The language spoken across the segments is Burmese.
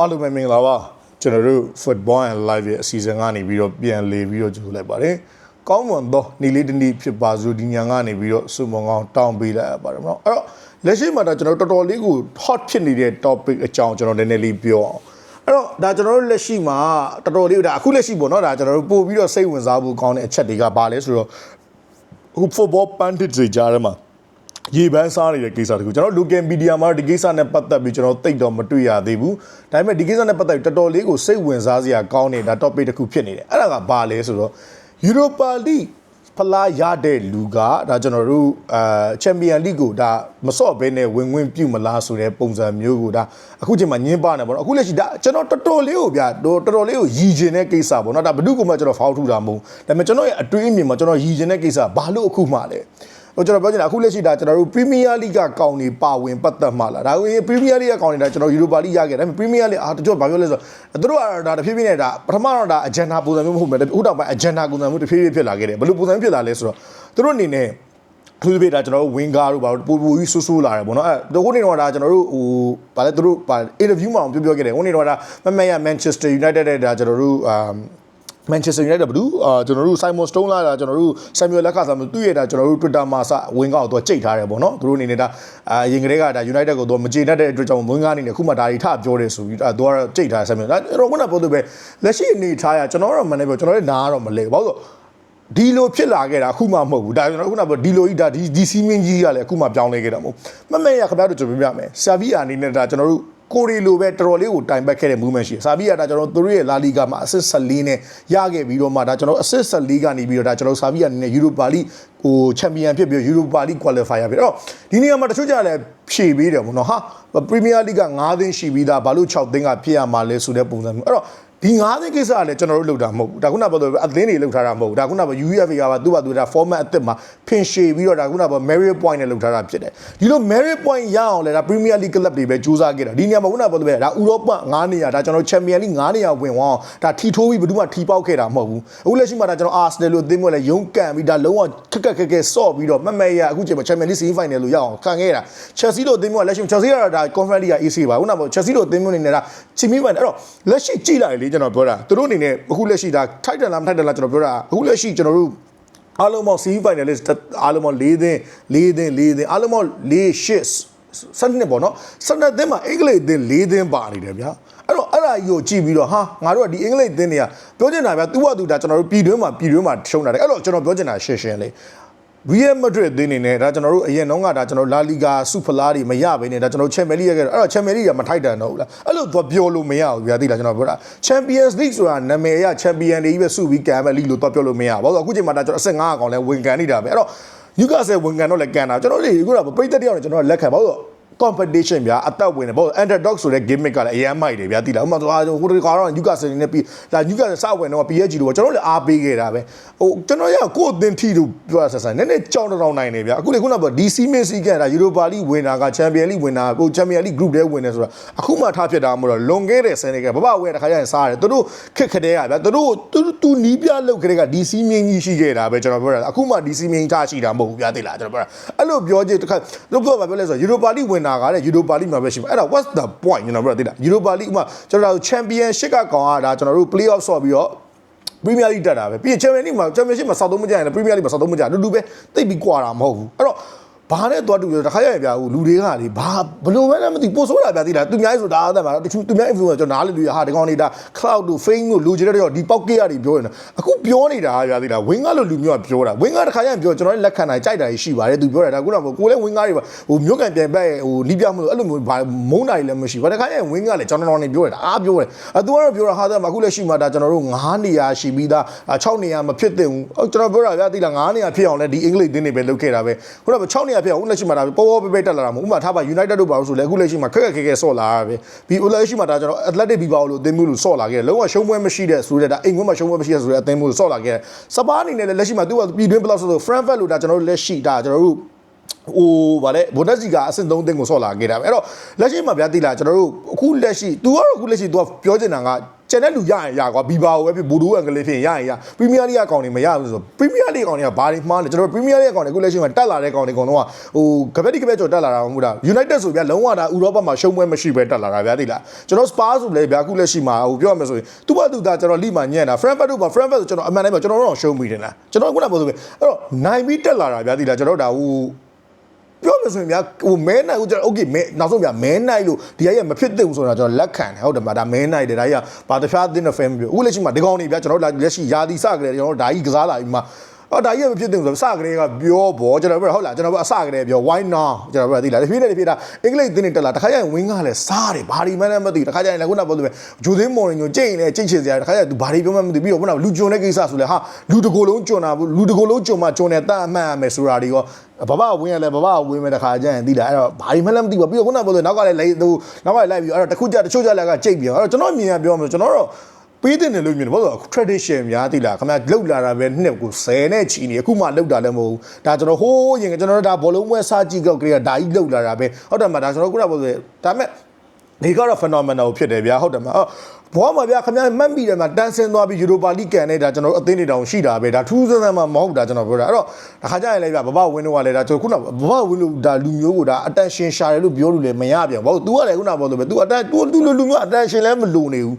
အားလုံးပဲမင်္ဂလာပါကျွန်တော်တို့ Football and Live ရဲ့အစီအစဉ်ကနေပြီးတော့ပြန်လေပြီးတော့ကြိုလိုက်ပါတယ်ကောင်းမွန်သောနေ့လေးတစ်နေ့ဖြစ်ပါစို့ဒီညာကနေပြီးတော့စုမုံကောင်းတောင်းပေးလိုက်ရပါတယ်မဟုတ်အဲ့တော့လက်ရှိမှာတော့ကျွန်တော်တော်တော်လေးကို hot ဖြစ်နေတဲ့ topic အကြောင်းကျွန်တော်နည်းနည်းလေးပြောအောင်အဲ့တော့ဒါကျွန်တော်တို့လက်ရှိမှာတော်တော်လေးဒါအခုလက်ရှိပေါ့နော်ဒါကျွန်တော်တို့ပို့ပြီးတော့စိတ်ဝင်စားဖို့ကောင်းတဲ့အချက်တွေကဘာလဲဆိုတော့အခု football pundit တွေကြားထဲမှာ ရေပန်းစားနေတဲ့ကိစ္စတခုကျွန်တော် local media မှာဒီကိစ္စနဲ့ပတ်သက်ပြီးကျွန်တော်သိတော့မတွေ့ရသေးဘူးဒါပေမဲ့ဒီကိစ္စနဲ့ပတ်သက်ပြီးတော်တော်လေးကိုစိတ်ဝင်စားစရာကောင်းနေတာ topic တစ်ခုဖြစ်နေတယ်အဲ့ဒါကဘာလဲဆိုတော့ Europa League ဖလားရတဲ့လူကဒါကျွန်တော်တို့အာ Champion League ကိုဒါမစော့ဘဲနဲ့ဝင်ဝင်ပြုတ်မလားဆိုတဲ့ပုံစံမျိုးကိုဒါအခုချိန်မှာညင်းပနေပေါ့နော်အခုလက်ရှိဒါကျွန်တော်တော်တော်လေးကိုဗျာတော်တော်လေးကိုရည်ကျင်တဲ့ကိစ္စပေါ့နော်ဒါဘယ်သူကမှကျွန်တော်ဖောက်ထူတာမဟုတ်ဒါပေမဲ့ကျွန်တော်ရဲ့အတွေးအမြင်မှာကျွန်တော်ရည်ကျင်တဲ့ကိစ္စဘာလို့အခုမှလဲ ဟိုကျွန်တော်ပြောချင်တာအခုလက်ရှိဒါကျွန်တော်တို့ Premier League ကကောင်းနေပါဝင်ပတ်သက်မှလားဒါကို Premier League ကကောင်းနေတာကျွန်တော် Europa League ရခဲ့တယ်ဒါပေမဲ့ Premier League အာတချို့ဘာပြောလဲဆိုတော့သူတို့ကဒါတဖြည်းဖြည်းနဲ့ဒါပထမတော့ဒါ agenda ပုံစံမျိုးမဟုတ်ဘူးအခုတော့မှ agenda ပုံစံမျိုးတဖြည်းဖြည်းဖြစ်လာခဲ့တယ်ဘယ်လိုပုံစံဖြစ်လာလဲဆိုတော့သူတို့အနေနဲ့သူတို့ပြတာကျွန်တော်တို့ wing guard တို့ဘာလို့ပူပူကြီးဆူဆူလာတယ်ပေါ့နော်အဲတို့ခုနေတော့ဒါကျွန်တော်တို့ဟိုဗာလဲသူတို့ဗာ interview မှာပြောပြောခဲ့တယ်ခုနေတော့ဒါမမရ Manchester United တဲ့ဒါကျွန်တော်တို့အာ Manchester United ဘလူးအာကျွန်တော်တို့ Simon Stone လာတာကျွန်တော်တို့ Samuel လက်ခါဆာမျိုးသူ့ရဲ့ဒါကျွန်တော်တို့ Twitter မှာစဝင်းကောက်တော့ကြိတ်ထားတယ်ပေါ့နော်သူတို့အနေနဲ့ဒါအာရင်ကလေးကဒါ United ကိုတော့မကြေတတ်တဲ့အတွက်ကြောင့်ဝင်းကားအနေနဲ့ခုမှဒါတွေထပြောတယ်ဆိုပြီးအဲသူကတော့ကြိတ်ထား Samuel ဒါတော့ခုနပြောသူပဲလက်ရှိအနေထားရကျွန်တော်တော့မနေပြောကျွန်တော်လည်းနားတော့မလဲဘာလို့ဒီလိုဖြစ်လာခဲ့တာအခုမှမဟုတ်ဘူးဒါကျွန်တော်ခုနကဒီလိုကြီးဒါဒီဒီစီမင်းကြီးကလည်းအခုမှပြောင်းလဲခဲ့တာမဟုတ်မမဲရခင်ဗျားတို့ကျွန်တော်ပြပြမယ်ဆာဗီယာအနေနဲ့ဒါကျွန်တော်တို့ ကိုရီလိုပဲတော်တော်လေးကိုတိုင်ပတ်ခဲ့တဲ့ movement ရှိတယ်။စာပြီးရတာကျွန်တော်တို့ရဲ့လာလီဂါမှာ assist 14နဲ့ရခဲ့ပြီးတော့မှဒါကျွန်တော် assist 14ကနေပြီးတော့ဒါကျွန်တော်စာပြီးရအနေနဲ့ Europa League ဟို champion ဖြစ်ပြီး Europa League qualifier ဖြစ်တော့ဒီနေရာမှာတချို့ကြလည်းဖြည့်ပေးတယ်ပေါ့နော်ဟာ Premier League က9သင်းရှိပြီးသားဘာလို့6သင်းကဖြစ်ရမှာလဲဆိုတဲ့ပုံစံမျိုးအဲ့တော့ ဒီ၅သင်းကိစ္စကလည်းကျွန်တော်တို့လုပ်တာမဟုတ်ဘူးဒါခုနပြောတော့အသင်းတွေလုပ်ထားတာမဟုတ်ဘူးဒါခုနပြော UEFA ကပါသူ့ဘာသူဒါ format အသစ်မှာဖင်ရှည်ပြီးတော့ဒါခုနပြော merit point နဲ့လုပ်ထားတာဖြစ်တယ်ဒီလို merit point ရအောင်လဲဒါ Premier League club တွေပဲစူးစမ်းခဲ့တာဒီနေရာမှာခုနပြောတော့ဒါဥရောပ9နေရာဒါကျွန်တော် Champion League 9နေရာဝင်သွားအောင်ဒါထီထိုးပြီးဘယ်သူမှထီပေါက်ခဲ့တာမဟုတ်ဘူးအခုလက်ရှိမှာဒါကျွန်တော် Arsenal လို့အသင်းမျိုးလဲရုံးကန်ပြီးဒါလုံးဝခက်ခက်ခက်ခက်ဆော့ပြီးတော့မမရအခုချိန်မှာ Champion League semi final လို့ရအောင်ခံခဲ့တာ Chelsea လို့အသင်းမျိုးကလက်ရှိ Chelsea ကတော့ဒါ Conference League က AC ပါခုနပြော Chelsea လို့အသင်းမျိုးနေနဲ့ဒါ semi final အဲ့တော့လက်ရှိကြည့်လိုက်လေကျွန်တော်ပြောတာသူတို့အနေနဲ့အခုလက်ရှိဒါထိုက်တယ်လားမထိုက်တယ်လားကျွန်တော်ပြောတာအခုလက်ရှိကျွန်တော်တို့အားလုံးပေါင်း semi finalist အားလုံးပေါင်း၄သင်း၄သင်း၄သင်းအားလုံးပေါင်း၄ရှစ်စနစ်ပေါ့နော်စနစ်သင်းမှာအင်္ဂလိပ်သင်း၄သင်းပါနေတယ်ဗျာအဲ့တော့အဲ့ဒါကြီးကိုကြည့်ပြီးတော့ဟာငါတို့ကဒီအင်္ဂလိပ်သင်းတွေကပြောချင်တာဗျာသူ့ဘာသူဒါကျွန်တော်တို့ပြည်တွင်းမှာပြည်တွင်းမှာရှုံးတာတယ်အဲ့တော့ကျွန်တော်ပြောချင်တာရှင်းရှင်းလေး Real Madrid အသင်းနေနဲ့ဒါကျွန်တော်တို့အရင်တော့ကဒါကျွန်တော် La Liga စုဖလားတွေမရဘဲနဲ့ဒါကျွန်တော် Champions League ရခဲ့တော့အဲ့တော့ Champions League ကမထိုက်တန်တော့ဘူးလားအဲ့လိုတော့ပြောလို့မရဘူးဗျာသိလားကျွန်တော်ပြောတာ Champions League ဆိုတာနာမည်အရ Champion တွေကြီးပဲစုပြီးကန်မဲ့ League လို့တော့ပြောလို့မရဘူးဘာလို့အခုချိန်မှာဒါကျွန်တော်အဆင့်5အကောင်လဲဝင်ကန်နေတာပဲအဲ့တော့ Newcastle ဝင်ကန်တော့လဲကန်တာကျွန်တော်တို့အခုတော့ပိတ်သက်တယောက်နဲ့ကျွန်တော်လက်ခံဘာလို့ competition ဗျာအသက်ဝင်တယ်ဘာလို့ underdog ဆိုတဲ့ gimmick ကလည်းအရန်မိုက်တယ်ဗျာတိလားဥပမာဆိုဟိုတကတော့ Newcastle နဲ့ပြီးဒါ Newcastle စဝင်တော့ PSG လို့ကျွန်တော်လည်းအားပေးခဲ့တာပဲဟိုကျွန်တော်ရကိုယ်အသင်ထီလို့ပြောဆက်ဆံနည်းနည်းကြောင်တောင်နိုင်နေဗျာအခုလေခုနက DC Messi ကဒါ Europa League ဝင်တာက Champion League ဝင်တာဟို Champion League group ထဲဝင်နေဆိုတာအခုမှထားဖြစ်တာမဟုတ်တော့လွန်ခဲ့တဲ့ဆယ်နှစ်ကဘဘဝဲတခါကျရင်စားတယ်သူတို့ခက်ခတဲ့ကဗျာသူတို့သူသူနီးပြလောက်ခတဲ့က DC မြင်းကြီးရှိခဲ့တာပဲကျွန်တော်ပြောတာအခုမှ DC မြင်းကြီးရှိတာမဟုတ်ဘူးဗျာသိလားကျွန်တော်ပြောတာအဲ့လိုပြောချင်တခါတို့ပြောပါပြောလဲဆို Europa League ဝင်တာကလည်း Europa League မှာပဲရှိမှာအဲ့ဒါ what's the point ကျွန်တော်ပြောတာသိလား Europa League မှာကျွန်တော်တို့ Championship ကကောင်ကဒါကျွန်တော်တို့ playoff ဆော့ပြီးတော့ Premier League တက်တာပဲပြီးရင် Champions League မှာ Championship မှာစောက်သုံးမကြရင်လည်း Premier League မှာစောက်သုံးမကြအတူတူပဲတိတ်ပြီးကွာတာမဟုတ်ဘူးအဲ့တော့ ဘာနဲ့သွားတူလဲတခါရရပြဘူးလူတွေကလေဘာဘလို့ပဲလည်းမသိပို့ဆိုးတာပြသိလားသူများဆိုတာအဲ့ဒါမှတချို့သူများ influencer ကျွန်တော်နားလေလူရဟာဒီကောင်နေတာ cloud တို့ fame တို့လူကြီးတွေတော့ဒီပေါက်ကေးရတယ်ပြောနေတာအခုပြောနေတာပြသိလားဝင်းကားလို့လူမျိုးကပြောတာဝင်းကားတခါရပြောကျွန်တော်လက်ခံနိုင်ကြိုက်တာရှိပါတယ်သူပြောတာဒါခုနကကိုလည်းဝင်းကားတွေပါဟိုမြို့ကန်ပြန်ပတ်ဟိုနီးပြမှုအဲ့လိုမျိုးဘာမုန်းတာတွေလည်းမရှိဘာတခါရဝင်းကားလည်းကျွန်တော်တော်နေပြောတယ်အားပြောတယ်အဲသူကတော့ပြောတာဟာဒါမှအခုလည်းရှိမှဒါကျွန်တော်တို့9နေရာရှိပြီးသား6နေရာမဖြစ်သင့်ဘူးကျွန်တော်ပြောတာဗျာသိလား9နေရာဖြစ်အောင်လဲဒီအင်္ဂလိပ်တင်းတွေပဲလုပ်ခဲ့တာပဲခုနက6နေရာဖြစ်အောင်လက်ရှိမှဒါပေါ်ပေါ်ပဲပဲတက်လာတာမဟုတ်ဥပမာထားပါ United တို့ပါလို့ဆိုလဲအခုလက်ရှိမှာခက်ခက်ခဲခဲဆော့လာတာပဲပြီးဦးလက်ရှိမှာဒါကျွန်တော် Athletic Bilbao လို့အသင်းမျိုးလို့ဆော့လာခဲ့တယ်လုံးဝရှုံးပွဲမရှိတဲ့ဆိုတဲ့ဒါအိမ်ခွင်းမှာရှုံးပွဲမရှိတဲ့ဆိုတဲ့အသင်းမျိုးလို့ဆော့လာခဲ့တယ်စပါးအနေနဲ့လည်းလက်ရှိမှာသူကပြည်တွင်းဘယ်လောက်ဆိုဆို Frankfurt လို့ဒါကျွန်တော်တို့လက်ရှိဒါကျွန်တော်တို့ဟိုဗာလေဘွန်ဒက်စီကအဆင့်3သိန်းကိုဆော့လာခဲ့တာပဲအဲ့တော့လက်ရှိမှာဗျာတိလာကျွန်တော်တို့အခုလက်ရှိ तू ကတော့အခုလက်ရှိ तू ကပြောချင်တာက ကျန်တဲ့လူရရင်ရကွာဘီဘာကိုပဲဖြစ်ဘူဒူအင်္ဂလိပ်ဖြစ်ရင်ရရင်ရပရီးမီးယားလိအကောင်တွေမရဘူးဆိုပရီးမီးယားလိအကောင်တွေကဘာတွေမှားလဲကျွန်တော်ပရီးမီးယားလိအကောင်တွေအခုလက်ရှိမှာတက်လာတဲ့ကောင်တွေအကုန်လုံးကဟိုကပက်တိကပက်ကျော်တက်လာတာမဟုတ်လား United ဆိုဗျာလုံးဝဒါဥရောပမှာရှုံးပွဲမရှိပဲတက်လာတာဗျာသိလားကျွန်တော် Spurs ဆိုလေဗျာအခုလက်ရှိမှာဟိုပြောရမယ်ဆိုရင်သူ့ဘာသူသားကျွန်တော်လိမှာညံ့တာ Frankfurt တို့ပါ Frankfurt ဆိုကျွန်တော်အမှန်တည်းပြောကျွန်တော်တို့တော့ရှုံးပြီးတယ်လားကျွန်တော်ခုနကပြောဆိုပဲအဲ့တော့နိုင်ပြီးတက်လာတာဗျာသိလားကျွန်တော်ဒါဟို ပြောမယ်ဆိုရင်ဗျာဟိုမဲနိုင်ဦးကျွန်တော်โอเคမဲနောက်ဆုံးဗျာမဲနိုင်လို့ဒီအကြီးမဖြစ်သင့်ဘူးဆိုတာကျွန်တော်လက်ခံတယ်ဟုတ်တယ်မဒါမဲနိုင်တယ်ဒါကြီးကဘာတခြားသင်းတဲ့ fan ပြောအခုလက်ရှိမှာဒီကောင်နေဗျာကျွန်တော်လက်ရှိယာဒီစကြတယ်ကျွန်တော်ဒါကြီးကစားလာပြီးမှ အော်ဒါကြီးမဖြစ်သင့်ဘူးဆိုစကြတယ်ကပြောဘောကျွန်တော်ပြောဟုတ်လားကျွန်တော်ပြောအစကြတယ်ပြော why now ကျွန်တော်ပြောသိလားဒီဖြစ်နေဒီဖြစ်တာအင်္ဂလိပ်သင်းနေတက်လာတခါကျရင်ဝင်းကလည်းစားတယ်ဘာဒီမှလည်းမသိတခါကျရင်လည်းခုနပြောလို့ပဲဂျိုသင်းမော်ရင်ညိုကြိတ်ရင်လည်းကြိတ်ချင်စရာတခါကျရင်သူဘာဒီပြောမှမသိပြီးတော့ခုနလူဂျွန်တဲ့ကိစ္စဆိုလဲဟာလူတကိုယ်လုံးဂျွန်တာဘူးလူတကိုယ်လုံးဂျွန်မှဂျွန်တယ်တတ်အမှန်အမယ်ဆိုတာတွေရောဘဘဝင်းရလဲဘဘဝင်းမဲ့တခါကျရင်သိလားအဲ့တော့ဘာမှလည်းမသိဘူးပြီးတော့ခုနကပြောလို့နောက်ကလည်းလိုက်သူနောက်ကလည်းလိုက်ပြီးအဲ့တော့တခုကြတချို့ကြလည်းကကြိတ်ပြီးအဲ့တော့ကျွန်တော်မြင်ရပြောမှာကျွန်တော်တော့ ပေးတဲ့နယ်လို့မြင်တယ်ဘာလို့ tradition များသိလားခင်ဗျာလောက်လာတာပဲနှစ်ကို10နဲ့ချီနေအခုမှလောက်တာလည်းမဟုတ်ဘူးဒါကျွန်တော်ဟိုးရင်ကျွန်တော်တို့ဒါဘောလုံးပွဲစားကြည့်ကောက်ကလေးကဒါကြီးလောက်လာတာပဲဟုတ်တယ်မဒါကျွန်တော်ခုနကပြောလို့ဒါမဲ့ဒီကတော့ phenomenal ဖြစ်တယ်ဗျာဟုတ်တယ်မဟုတ်ဘောမှာဗျာခင်ဗျာမှတ်မိတယ်မှာတန်းဆင်းသွားပြီးယူရိုပါလိကန်နေတာကျွန်တော်တို့အသင်းတွေတောင်ရှိတာပဲဒါထူးဆန်းဆန်းမှမဟုတ်တာကျွန်တော်ပြောတာအဲ့တော့တခါကြရင်လည်းဗျာဘဘဝင်းတော့ကလည်းဒါကျွန်တော်ခုနဘဘဝင်းလို့ဒါလူမျိုးကိုဒါ attention ရှာတယ်လို့ပြောလို့လည်းမရပြန်ဘာလို့ तू ကလည်းခုနပြောလို့ပဲ तू attention तू လူလူမျိုး attention လည်းမလိုနေဘူး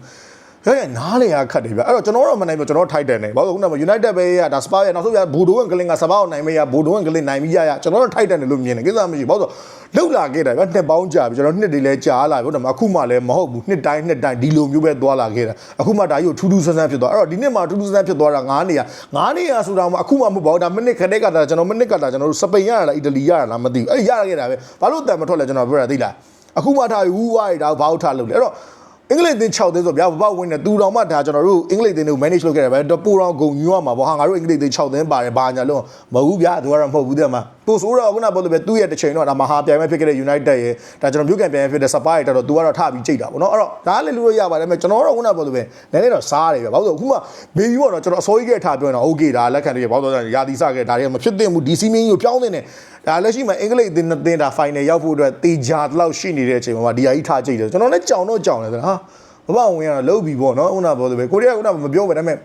ရရနားလေရခတ်တယ်ဗျအဲ့တော့ကျွန်တော်တို့မနိုင်ဘူးကျွန်တော်ထိုက်တယ်နေဘာလို့ခုနက United ပဲရဒါစပါရနောက်ဆုံးရဘူဒိုဝင်ကလင်ကစပါအောင်နိုင်မရဘူဒိုဝင်ကလင်နိုင်ပြီးရရကျွန်တော်တို့ထိုက်တယ်လို့မြင်တယ်ကိစ္စမရှိဘာလို့လောက်လာခဲ့တာဗျနှစ်ပေါင်းကြာပြီကျွန်တော်နှစ်တွေလဲကြာလာပြီဟုတ်တယ်မအခုမှလည်းမဟုတ်ဘူးနှစ်တိုင်းနှစ်တိုင်းဒီလိုမျိုးပဲသွားလာခဲ့တာအခုမှဒါကြီးကိုထူးထူးဆန်းဆန်းဖြစ်သွားအဲ့တော့ဒီနှစ်မှာထူးထူးဆန်းဆန်းဖြစ်သွားတာ9နေရ9နေရဆိုတာမှအခုမှမဟုတ်ပါဘူးဒါမိနစ်ခက်တဲ့ကတာကျွန်တော်မိနစ်ကတာကျွန်တော်တို့စပိန်ရလားအီတလီရလားမသိဘူးအဲ့ရခဲ့တာပဲဘာလို့တန်မထွက်လဲကျွန်တော်ပြောတာသိလားအခုမှထားဝူးဝါးရတာဘာလို့ထားလို့လဲအဲ့တော့ အင်္ဂလိပ်သင်း6သင်းဆိုဗျာဘဘဝင်နေသူတော်မှဒါကျွန်တော်တို့အင်္ဂလိပ်သင်းတွေကို manage လုပ်ခဲ့တယ်ပဲတော့ပူတော်ဂုံညွှတ်မှာပေါ့ဟာငါတို့အင်္ဂလိပ်သင်း6သင်းပါတယ်ဘာညာလုံးမဟုတ်ဘူးဗျာသူကတော့မဟုတ်ဘူးတဲ့မှာ ပို့ဆိုးတော့ခုနပြောလို့ပဲသူ့ရဲ့တစ်ချိန်တော့ဒါမဟာပြိုင်မဲ့ဖြစ်ခဲ့တဲ့ United ရဲ့ဒါကျွန်တော်မြို့ကန်ပြိုင်မဲ့ဖြစ်တဲ့ Spurs ရဲ့တော့သူကတော့ထပြီးကြိတ်တာပေါ့နော်အဲ့တော့ဒါလည်းလူလို့ရပါတယ်မဲ့ကျွန်တော်တော့ခုနပြောလို့ပဲနည်းနည်းတော့စားတယ်ဗျာဘာလို့အခုမှမေယူကတော့ကျွန်တော်အစိုးရခဲ့ထားပြောနေတာ okay ဒါလက်ခံတယ်ဘာလို့လဲရာသီစခဲ့ဒါတွေကမဖြစ်သင့်ဘူးဒီစီမင်းကြီးကိုပြောင်းသင့်တယ်ဒါလက်ရှိမှာအင်္ဂလိပ်သင်းနှစ်သင်းဒါ final ရောက်ဖို့အတွက်တေချာတလောက်ရှိနေတဲ့အချိန်မှာဒီဟာကြီးထားကြိတ်တယ်ကျွန်တော်လည်းကြောင်တော့ကြောင်တယ်ဆိုတော့ဟာဘဘဝင်ကတော့လှုပ်ပြီပေါ့နော်ခုနပြောလို့ပဲကိုရီးယားကခုနမပြောပဲဒါပေမဲ့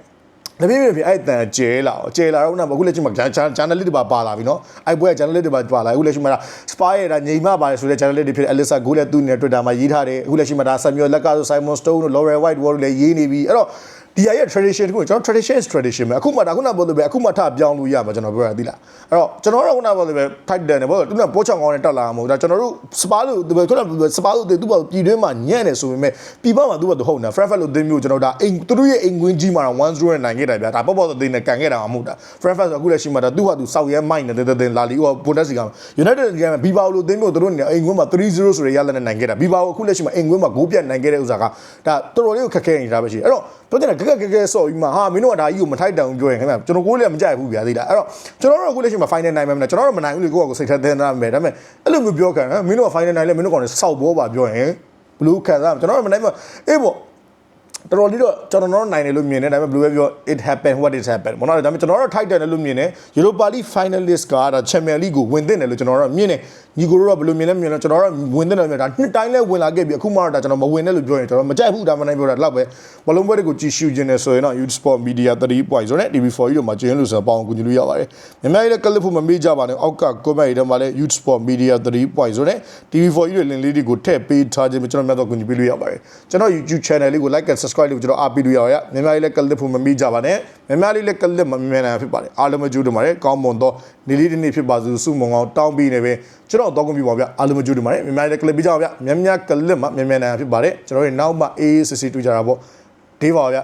တပြည့်ပြည့်ပြည့်အဲ့တန်ကျဲလာအောင်ကျဲလာတော့ခုနကအခုလက်ရှိမှာဂျာဂျာနယ်လစ်တွေပါပါလာပြီနော်အဲ့ဘွဲဂျာနယ်လစ်တွေပါပါလာအခုလက်ရှိမှာစပါရဲ့ဒါညီမပါတယ်ဆိုတဲ့ဂျာနယ်လစ်တွေဖြစ်အလစ်ဆာဂိုးလက်သူ့နဲ့ Twitter မှာရေးထားတယ်အခုလက်ရှိမှာဒါဆမ်မြူလက်ကဆို Simon Stone တို့ Laurel White Wall လည်းရေးနေပြီအဲ့တော့ ဒီအရဲ့ tradition ကိုကျွန်တော် tradition is tradition ပဲအခုမှဒါခုနပြောလို့ပဲအခုမှထပြောင်းလို့ရမှာကျွန်တော်ပြောရသေးလားအဲ့တော့ကျွန်တော်တို့ခုနပြောလို့ပဲ tight တယ်နေပေါ့သူကပိုးချောင်ကောင်းနဲ့တက်လာမှာမဟုတ်ဒါကျွန်တော်တို့ spa လို့သူခုနစပါလို့သူကပြည်တွင်းမှာညံ့နေဆိုပေမဲ့ပြည်ပမှာသူကသူဟုတ်နေတာ Frankfurt လို့သင်းမျိုးကျွန်တော်ဒါအိမ်သူတို့ရဲ့အိမ်ကွင်းကြီးမှာတော့1-0နဲ့နိုင်ခဲ့တယ်ဗျာဒါပေါ့ပေါ့သင်းနဲ့ကန်ခဲ့တာမှမဟုတ်တာ Frankfurt ဆိုအခုလည်းရှိမှာဒါသူကသူစောက်ရဲမိုက်နေတဲ့သင်းလာလီဟို Bundesliga မှာ United ကဘီဘာလို့သင်းမျိုးသူတို့နေအိမ်ကွင်းမှာ3-0ဆိုရရလက်နဲ့နိုင်ခဲ့တာဘီဘာကိုအခုလည်းရှိမှာအိမ်ကွင်းမှာဂိုးပြတ်နိုင်ခဲ့တဲ့ဥစ္စာကဒါတော်တော်လေးကိုခက်ခဲနေတာပဲရှိအဲ့တော့ပြောချင်တာခက်ခက်ခက်ခဲဆော့ပြီးမှဟာမင်းတို့ကဒါကြီးကိုမထိုက်တောင်ပြောရင်ခင်ဗျကျွန်တော်ကိုယ်လည်းမကြိုက်ဘူးဗျာသိလားအဲ့တော့ကျွန်တော်တို့အခုလက်ရှိမှာ final နိုင်မယ်မလားကျွန်တော်တို့မနိုင်ဘူးလေကိုယ့်ကိုစိတ်ထဲသင်းသားမယ်ဒါပေမဲ့အဲ့လိုမျိုးပြောခံမင်းတို့က final နိုင်လဲမင်းတို့ကောင်လည်းစောက်ဘောပါပြောရင်ဘလူးခံစားကျွန်တော်တို့မနိုင်ဘူးအေးပေါ့ တော်တော်လေးတော့ကျွန်တော်တို့နိုင်တယ်လို့မြင်တယ်ဒါပေမဲ့ဘယ်လိုပဲပြော it happen what is happen ဘောနော်ဒါပေမဲ့ကျွန်တော်တို့ tight တယ်လို့မြင်တယ် Europa League finalist ကဒါ Champions League ကိုဝင်သင့်တယ်လို့ကျွန်တော်တို့မြင်တယ်ညီကိုတို့ကဘယ်လိုမြင်လဲမြင်လဲကျွန်တော်တို့ဝင်သင့်တယ်မြင်ဒါနှစ်တိုင်းလဲဝင်လာခဲ့ပြီအခုမှတော့ဒါကျွန်တော်မဝင်နဲ့လို့ပြောရင်ကျွန်တော်မကြိုက်ဘူးဒါမှနိုင်ပြောတာတော့ပဲဘလုံးပွဲတွေကိုကြည့်ရှုခြင်းနဲ့ဆိုရင်တော့ Youth Sport Media 3 point ဆိုတဲ့ TV4 ကြီးတို့မှာကျင်းလို့ဆိုတော့ပေါအောင်ကူညီလို့ရပါတယ်မြန်မာပြည်လည်းကလစ်ဖို့မမေ့ကြပါနဲ့အောက်က comment တွေထဲမှာလည်း Youth Sport Media 3 point ဆိုတဲ့ TV4 ကြီးတွေလင်လေးတွေကိုထည့်ပေးထားခြင်းကျွန်တော်များတော့ကူညီပေးလို့ရပါတယ်ကျွန်တော် YouTube channel လေးကို like and subscribe လုပ်ကျွန်တော်အားပေးလို့ရရမြန်မာပြည်လည်းကလစ်ဖို့မမေ့ကြပါနဲ့မြန်မာပြည်လည်းကလစ်မမြင်နိုင်ဖြစ်ပါတယ်အားလုံးမကြိုးတင်ပါတယ်ကောင်းမွန်သောနေ့လေးတစ်နေ့ဖြစ်ပါစို့စုမုံအောင်တောင်းပြီးနေပဲကျွန်တော်တော့ကွန်ပျူတာဗျအားလုံးမကြိုးတင်ပါတယ်မြန်မာပြည်လည်းကလစ်ပေးကြပါဗျမြန်မြန်ကလစ်မှာမြန်မြန်နိုင်ဖြစ်ပါတယ်ကျွန်တော်တို့နောက်မှအေးအေးစစ်စစ်တွေ့ကြတာပေါ့ဒေးပါဗျ